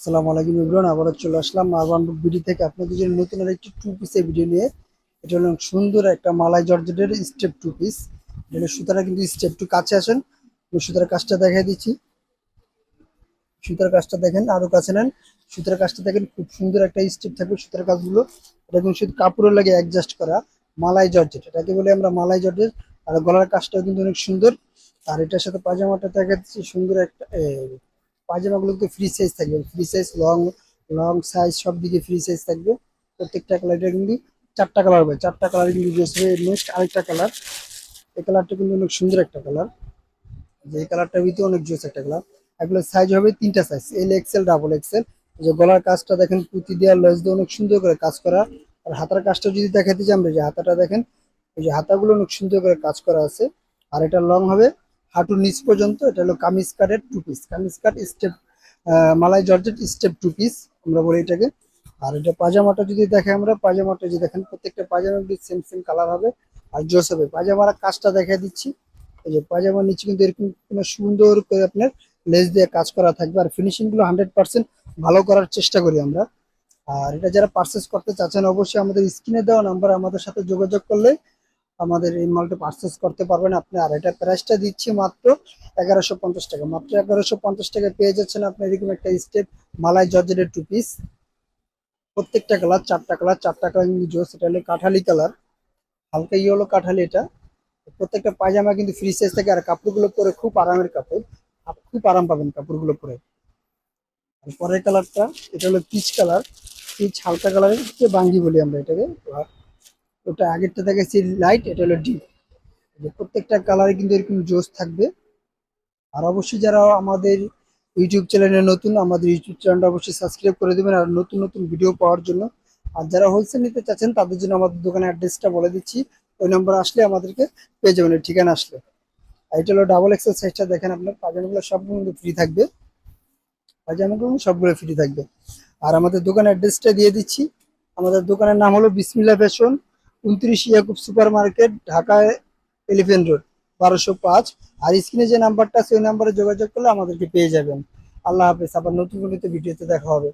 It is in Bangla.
আসসালামু আলাইকুম ইব্রান আবারও চলে আসলাম আরবান ভিডিও থেকে আপনাদের জন্য নতুন আর একটি টু পিসের ভিডিও নিয়ে। এটা হলো সুন্দর একটা মালাই জর্জেটের স্টেপ টু পিস এটা সুতারা কিন্তু স্টেপ টু কাছে আসেন। আমি সুতার কাজটা দেখাই দিচ্ছি। সুতার কাজটা দেখেন, আরও কাছে নেন। সুতার কাজটা দেখেন, খুব সুন্দর একটা স্টেপ থাকবে সুতার কাজগুলো। এটা কিন্তু শুধু কাপড়ের লাগে অ্যাডজাস্ট করা, মালাই জর্জেট। এটাকে বলে আমরা মালাই জর্জেট। আর গলার কাজটাও কিন্তু অনেক সুন্দর। আর এটার সাথে পাজামাটা দেখা যাচ্ছে সুন্দর একটা পাজামাগুলো কিন্তু ফ্রি সাইজ থাকবে। Free size long long size সব দিকে ফ্রি সাইজ থাকবে। প্রত্যেকটা কালারটা কিন্তু চারটা কালার হবে। চারটা কালার কিন্তু নেক্সট আরেকটা কালার এই কালারটা কিন্তু অনেক সুন্দর একটা কালার যে এই ভিতরে অনেক জোস একটা কালার এগুলো সাইজ হবে তিনটা size L XL double XL যে গলার কাজটা দেখেন, পুঁতি দেওয়ার লেস দিয়ে অনেক সুন্দর করে কাজ করা। আর হাতার কাজটা যদি দেখাতে চান যে হাতাটা দেখেন, এই যে হাতাগুলো অনেক সুন্দর করে কাজ করা আছে। আর এটা লং হবে। হাঁটুর নিচ পর্যন্ত, এটা হলো কামিজ কাটের two piece kameez cut step malai georgette step two piece আমরা বলি এটাকে। আর এটা পাজামাটা যদি দেখে আমরা, পাজামাটা যদি দেখেন, প্রত্যেকটা পাজামা সেম সেম কালার হবে আর জোস হবে। পাজামার কাজটা দেখা দিচ্ছি। এই যে পাজামার নিচে কিন্তু এরকম কোনো সুন্দর করে আপনার লেস দিয়ে কাজ করা থাকবে। আর ফিনিশিংগুলো হান্ড্রেড পার্সেন্ট ভালো করার চেষ্টা করি আমরা। আর এটা যারা পার্চেস করতে চাচ্ছেন, অবশ্যই আমাদের স্ক্রিনে দেওয়া নাম্বার আমাদের সাথে যোগাযোগ করলে আমাদের এই মালটা পার্চেস করতে পারবেন আপনি। আর এটা প্রাইসটা দিচ্ছি মাত্র এগারোশো পঞ্চাশ টাকা। মাত্র এগারোশো পঞ্চাশ টাকা পেয়ে যাচ্ছেন আপনি এরকম একটা স্টেপ মালাই জর্জেটের টু পিস প্রত্যেকটা কালার চারটা কালার চারটা কালার জোস এটা হলো কাঠালি কালার হালকা ইয়েলো কাঠালি এটা। প্রত্যেকটা পায়জামা কিন্তু ফ্রি সাইজ থাকে, আর কাপড়গুলো পরে খুব আরামের কাপড়। খুব আরাম পাবেন কাপড়গুলো পরে। পরের কালারটা এটা হলো পিচ কালার পিচ হালকা কালারের বাঙ্গি বলি আমরা এটাকে। ওটা আগেরটা দেখাচ্ছি লাইট এটা হলো ডিপ প্রত্যেকটা কালারে কিন্তু এরকম জোস থাকবে। আর অবশ্যই যারা আমাদের ইউটিউব চ্যানেলে নতুন, আমাদের ইউটিউব চ্যানেলটা অবশ্যই সাবস্ক্রাইব করে দেবেন আর নতুন নতুন ভিডিও পাওয়ার জন্য। আর যারা হোলসেল নিতে চাচ্ছেন, তাদের জন্য আমাদের দোকানের অ্যাড্রেসটা বলে দিচ্ছি। ওই নম্বর আসলে আমাদেরকে পেয়ে যাবেন, ওই ঠিকানা আসলে। আর এটা হলো ডাবল এক্সেল সাইজটা দেখেন আপনার পাজামাগুলো সবগুলো কিন্তু ফ্রি থাকবে। পাজামাগুলো সবগুলো ফ্রি থাকবে। আর আমাদের দোকানের অ্যাড্রেসটা দিয়ে দিচ্ছি। আমাদের দোকানের নাম হলো বিসমিল্লা ফ্যাশন। উনত্রিশ ইয়াকুব সুপার মার্কেট ঢাকায় এলিফেন্ট রোড, বারোশো পাঁচ। আর স্ক্রিনে যে নাম্বারটা সেই নাম্বারে যোগাযোগ করলে আমাদেরকে পেয়ে যাবেন। আল্লাহ হাফেজ, আবার নতুন ভিডিওতে দেখা হবে।